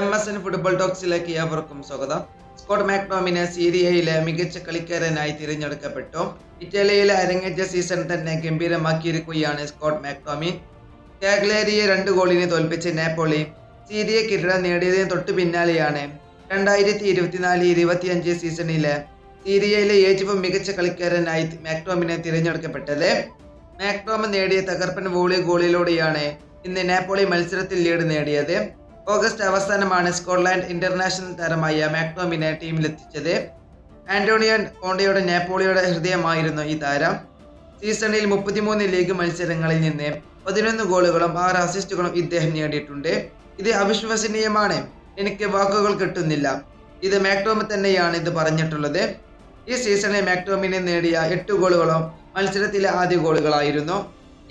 M S N football ടോക്സിലേക്ക് ഏവർക്കും സ്വാഗതം. സ്കോട്ട് മാക്നോമിനെ സീരിയയിലെ മികച്ച കളിക്കാരനായി തിരഞ്ഞെടുക്കപ്പെട്ടു. ഇറ്റലിയിലെ അരങ്ങേറ്റ സീസൺ തന്നെ ഗംഭീരമാക്കിയിരിക്കുകയാണ് സ്കോട്ട് മാക്നോമി കാഗ്ലേരിയെ രണ്ട് ഗോളിന് തോൽപ്പിച്ച് നാപ്പോളി സീരിയ കിരീടം നേടിയതിന് തൊട്ടു പിന്നാലെയാണ് രണ്ടായിരത്തി ഇരുപത്തിനാല് ഇരുപത്തിയഞ്ച് സീസണിലെ സീരിയയിലെ ഏറ്റവും മികച്ച കളിക്കാരനായി മാക്ടോമിനെ തിരഞ്ഞെടുക്കപ്പെട്ടത്. മാക്ടോമ നേടിയ തകർപ്പൻ വോളി ഗോളിലൂടെയാണ് ഇന്ന് നാപ്പോളി മത്സരത്തിൽ ലീഡ് നേടിയത്. ഓഗസ്റ്റ് അവസാനമാണ് സ്കോട്ട്ലാൻഡ് ഇന്റർനാഷണൽ താരമായ മാക്ടോമിനെ ടീമിലെത്തിച്ചത്. ആന്റോണിയോ കോണ്ടയുടെ നാപ്പോളിയുടെ ഹൃദയമായിരുന്നു ഈ താരം. സീസണിൽ മുപ്പത്തിമൂന്ന് ലീഗ് മത്സരങ്ങളിൽ നിന്ന് പതിനൊന്ന് ഗോളുകളും ആറ് അസിസ്റ്റുകളും ഇദ്ദേഹം നേടിയിട്ടുണ്ട്. ഇത് അവിശ്വസനീയമാണ്. എനിക്ക് വാക്കുകൾ കിട്ടുന്നില്ല. ഇത് മാക്ടോമ തന്നെയാണ് ഇത് പറഞ്ഞിട്ടുള്ളത്. ഈ സീസണിൽ മാക്ടോമിനെ നേടിയ എട്ട് ഗോളുകളും മത്സരത്തിലെ ആദ്യ ഗോളുകളായിരുന്നു.